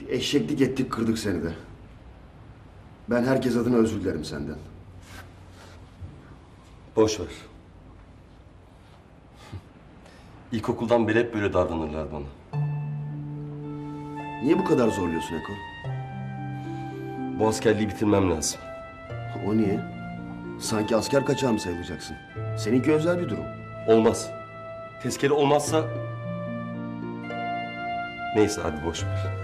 Bir eşeklik ettik kırdık seni de. Ben herkes adına özür dilerim senden. Boş ver. İlkokuldan beri hep böyle davranırlar bana. Niye bu kadar zorluyorsun Eko? Bu askerliği bitirmem lazım. O niye? Sanki asker kaçağı mı sayılacaksın? Seninki özel bir durum. Olmaz. Tezkere olmazsa... Neyse hadi boş ver.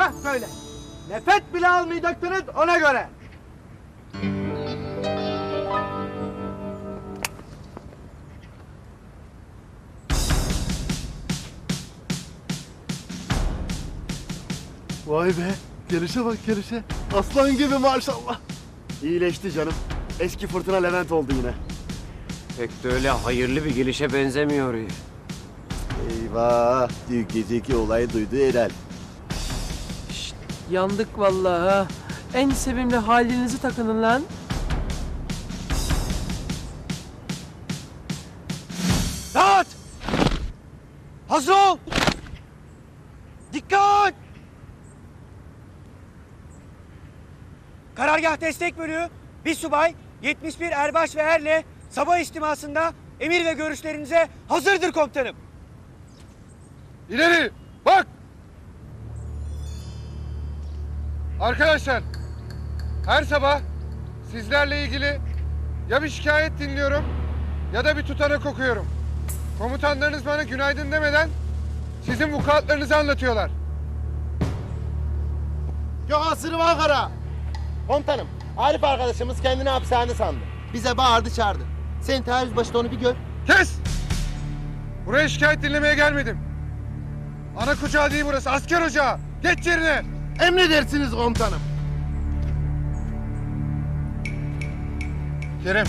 Hah böyle. Nefet bile almayacaksınız ona göre. Vay be. Gelişe bak gelişe. Aslan gibi maşallah. İyileşti canım. Eski fırtına Levent oldu yine. Pek de öyle hayırlı bir gelişe benzemiyor. Eyvah. Dün geceki olayı duydu herhal. Yandık vallahi ha. En sevimli halinizi takının lan. Dağıt! Hazır ol! Dikkat! Karargah destek bölüğü, bir subay, 71 erbaş ve erle sabah istimasında emir ve görüşlerinize hazırdır komutanım. İleri! Bak! Arkadaşlar, her sabah sizlerle ilgili ya bir şikayet dinliyorum ya da bir tutanak okuyorum. Komutanlarınız bana günaydın demeden sizin vukuatlarınızı anlatıyorlar. Yok asırım Ankara. Komutanım, Arif arkadaşımız kendini hapishane sandı. Bize bağırdı çağırdı. Sen taarruz başında onu bir gör. Kes! Buraya şikayet dinlemeye gelmedim. Ana kucağı değil burası, asker ocağı. Geç yerine! Emredersiniz komutanım. Kerim,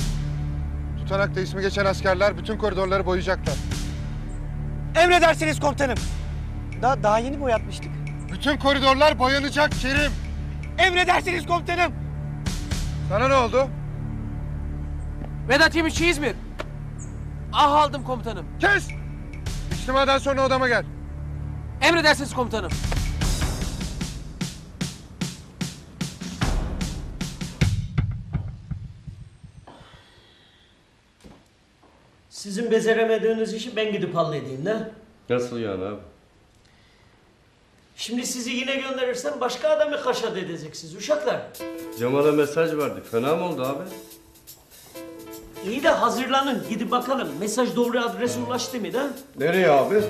tutanakta ismi geçen askerler bütün koridorları boyayacaklar. Emredersiniz komutanım. Da daha yeni boyatmıştık. Bütün koridorlar boyanacak Kerim. Emredersiniz komutanım. Sana ne oldu? Vedat Yemişçi İzmir. Ah aldım komutanım. Kes! İçtimadan sonra odama gel. Emredersiniz komutanım. Sizin beceremediğiniz işi ben gidip halledeyim de. Nasıl yani abi? Şimdi sizi yine gönderirsem başka adamı kaşat edeceksiniz uşaklar. Cemal'e mesaj verdik. Fena mı oldu abi? İyi de hazırlanın gidip bakalım mesaj doğru adrese ulaştı mı da? Nereye abi?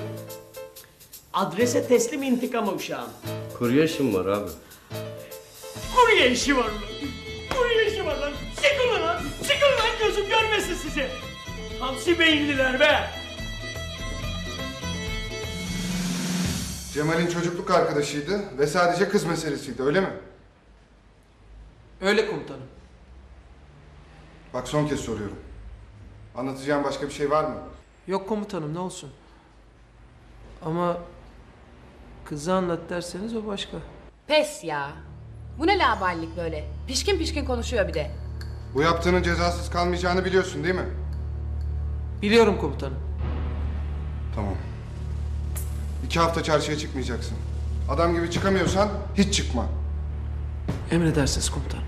Adrese teslim intikam uşağım. Kurye işim var abi. Kurye işi var lan. Kurye işi var lan. Çıkın lan. Çıkın lan gözüm görmesin sizi. Hamsi beyinliler be. Cemal'in çocukluk arkadaşıydı ve sadece kız meselesiydi öyle mi? Öyle komutanım. Bak son kez soruyorum. Anlatacağım başka bir şey var mı? Yok komutanım ne olsun. Ama kızı anlat derseniz o başka. Pes ya. Bu ne laballik böyle? Pişkin pişkin konuşuyor bir de. Bu yaptığının cezasız kalmayacağını biliyorsun değil mi? Biliyorum komutanım. Tamam. İki hafta çarşıya çıkmayacaksın. Adam gibi çıkamıyorsan hiç çıkma. Emredersiniz komutanım.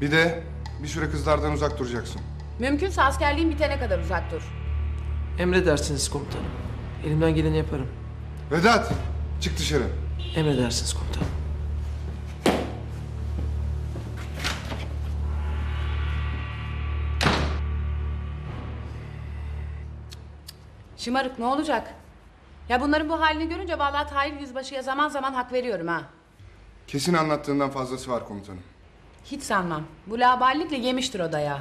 Bir de bir süre kızlardan uzak duracaksın. Mümkünse askerliğin bitene kadar uzak dur. Emredersiniz komutanım. Elimden geleni yaparım. Vedat, çık dışarı. Emredersiniz komutanım. Şımarık ne olacak? Ya bunların bu halini görünce vallahi Tahir Yüzbaşı'ya zaman zaman hak veriyorum ha. Kesin anlattığından fazlası var komutanım. Hiç sanmam. Bu laballikle yemiştir o dayağı.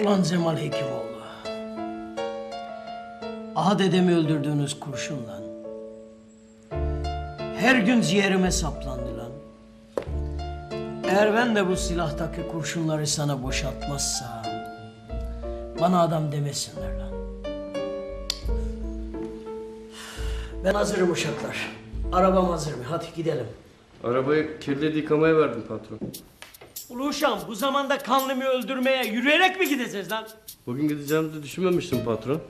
Ulan Cemal Hekimoğlu. Aha dedemi öldürdüğünüz kurşun lan. Her gün ciğerime saplandı lan. Eğer ben de bu silahtaki kurşunları sana boşaltmazsam... ...bana adam demesinler lan. Ben hazırım uşaklar. Arabam hazır mı? Hadi gidelim. Arabayı kirli yıkamaya verdim patron. Ulu uşağım bu zamanda kanlımı öldürmeye yürüyerek mi gideceğiz lan? Bugün gideceğimizi düşünmemiştim patron.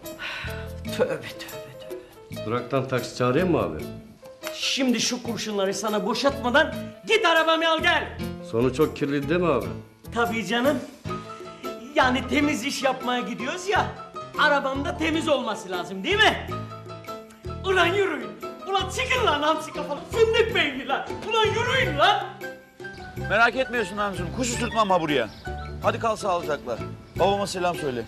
Tövbe tövbe tövbe. Duraktan taksi çağırayım mı abi? Şimdi şu kurşunları sana boşaltmadan git arabamı al gel. Sonu çok kirliydi değil mi abi? Tabii canım. Yani temiz iş yapmaya gidiyoruz ya. Arabam da temiz olması lazım değil mi? Ulan yürüyün. Ulan çıkın lan hamsi kafalı fındık beyniler. Ulan yürüyün lan. Merak etmiyorsun Hamzum. Kuş uçurtmam ha buraya. Hadi kal sağlıcakla. Babama selam söyle.